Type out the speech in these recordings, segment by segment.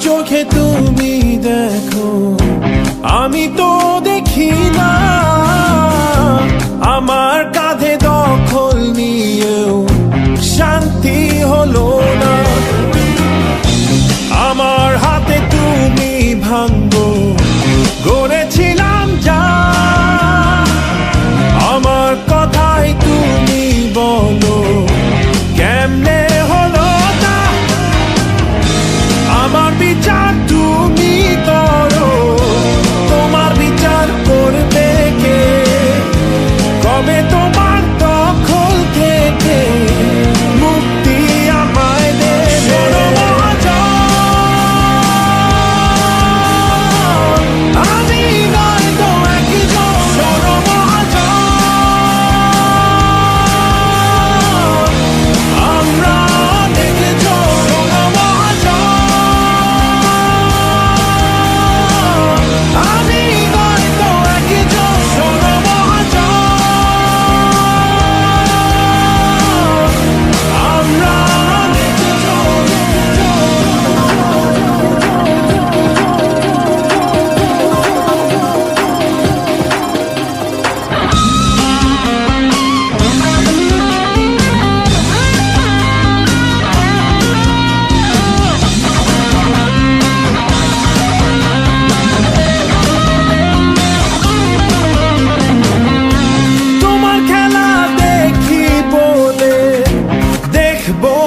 চোখে তুমি দেখো। আমি তো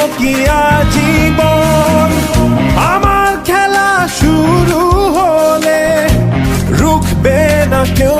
বাকিয়া জীবন আমার খেলা শুরু হলে রুখবে না কেউ